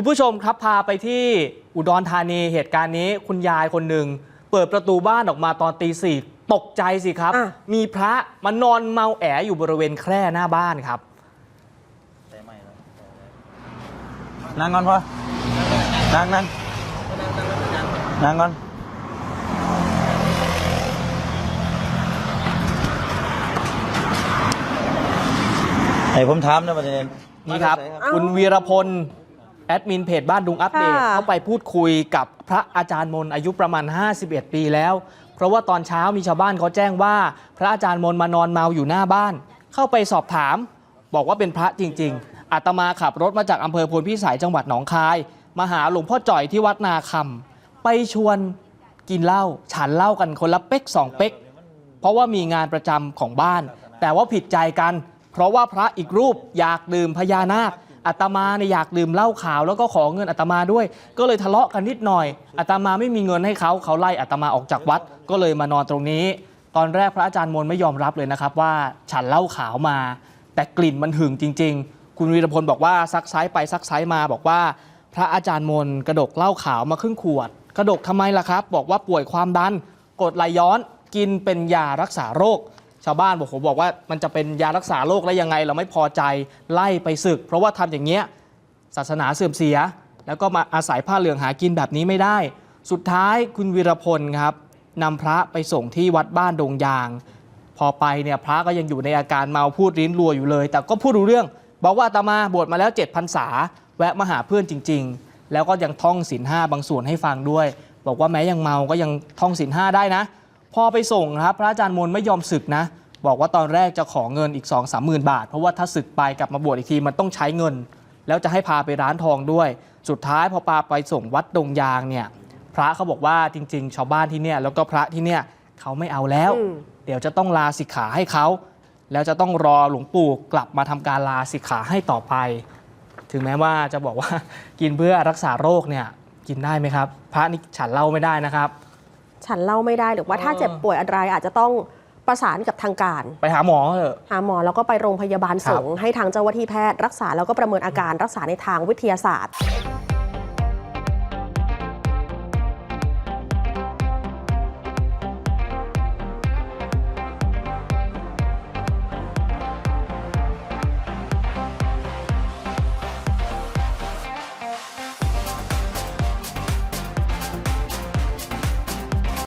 คุณผู้ชมครับพาไปที่อุดรธานีเหตุการณ์นี้คุณยายคนหนึ่งเปิดประตูบ้านออกมาตอนตีสี่ตกใจสิครับอะมีพระมานอนเมาแออยู่บริเวณแคร่หน้าบ้านครับนั่งก่อนพ่อนั่งนั่งนั่งก่อนให้ผมถามนะประเด็นนี่ครับ คุณวีรพล แอดมินเพจบ้านดุงอัปเดตค่ะ เข้าไปพูดคุยกับพระอาจารย์มนอายุประมาณ 51 ปีแล้ว เพราะว่าตอนเช้ามีชาวบ้านเขาแจ้งว่า พระอาจารย์มนมานอนเมาอยู่หน้าบ้าน เข้าไปสอบถาม บอกว่าเป็นพระจริง ๆอาตมาขับรถมาจากอำเภอพลพิสัยจังหวัดหนองคาย มาหาหลวงพ่อจ่อยที่วัดนาคำไปชวนกินเหล้าฉันเหล้ากันคนละเป๊กสองเป๊ก เพราะว่ามีงานประจำของบ้าน แต่ว่าผิดใจกัน เพราะว่าพระอีกรูปอยากดื่มพญานาค อาตมาเนี่ยอยากดื่มเหล้าขาวแล้วก็ขอเงินอาตมาด้วย ก็เลยทะเลาะกันนิดหน่อยอาตมาไม่มีเงินให้เขาเขาไล่อาตมาออกจากวัด ก็เลยมานอนตรงนี้ ตอนแรกพระอาจารย์มนไม่ยอมรับเลยนะครับว่าฉันเหล้าขาวมา แต่กลิ่นมันหึงจริง ๆ คุณวีรพลบอกว่าซักไซส์ไปซักไซส์มาบอกว่า พระอาจารย์มนกระดกเหล้าขาวมาครึ่งขวด กระดกทำไมล่ะครับ บอกว่าป่วยความดันกดไหลย้อนกินเป็นยารักษาโรค ชาวบ้านบอกผมบอกว่ามันจะเป็นยารักษาโรคแล้วยังไง เราไม่พอใจไล่ไปศึก เพราะว่าทำอย่างเงี้ยศาสนาเสื่อมเสีย แล้วก็มาอาศัยผ้าเหลืองหากินแบบนี้ไม่ได้ สุดท้ายคุณวีรพลครับนำพระไปส่งที่วัดบ้านดงยาง พอไปเนี่ยพระก็ยังอยู่ในอาการเมาพูดริ้นรัวอยู่เลย แต่ก็พูดรู้เรื่อง บอกว่าอาตมาบวชมาแล้ว7พรรษาแวะมาหาเพื่อนจริง ๆ แล้วก็ยังท่องศีลห้าบางส่วนให้ฟังด้วย บอกว่าแม้ยังเมาก็ยังท่องศีลห้าได้นะ พอไปส่งครับพระอาจารย์มนต์ไม่ยอมศึกนะ บอกว่าตอนแรกจะขอเงินอีก2องสามหมื่นบาท เพราะว่าถ้าศึกไปกลับมาบวชอีกทีมันต้องใช้เงิน แล้วจะให้พาไปร้านทองด้วย สุดท้ายพอปาไปส่งวัดดงยางเนี่ยพระเขาบอกว่าจริง ๆ ชาวบ้านที่เนี่ยแล้วก็พระที่เนี่ยเขาไม่เอาแล้ว อืม เดี๋ยวจะต้องลาสิกขาให้เขาแล้วจะต้องรอหลวงปู่กลับมาทำการลาสิกขาให้ต่อไป ถึงแม้ว่าจะบอกว่า กินเพื่อรักษาโรคเนี่ยกินได้ไหมครับ พระนี่ฉันเหล่าไม่ได้นะครับ ฉันเล่าไม่ได้หรือว่าถ้าเออเจ็บป่วยอะไรอาจจะต้องประสานกับทางการ ไปหาหมอเถอะหาหมอแล้วก็ไปโรงพยาบาลครัสบงฆ์ให้ทางเจ้าหน้าที่แพทย์รักษาแล้วก็ประเมินอาการรักษาในทางวิทยาศาสตร์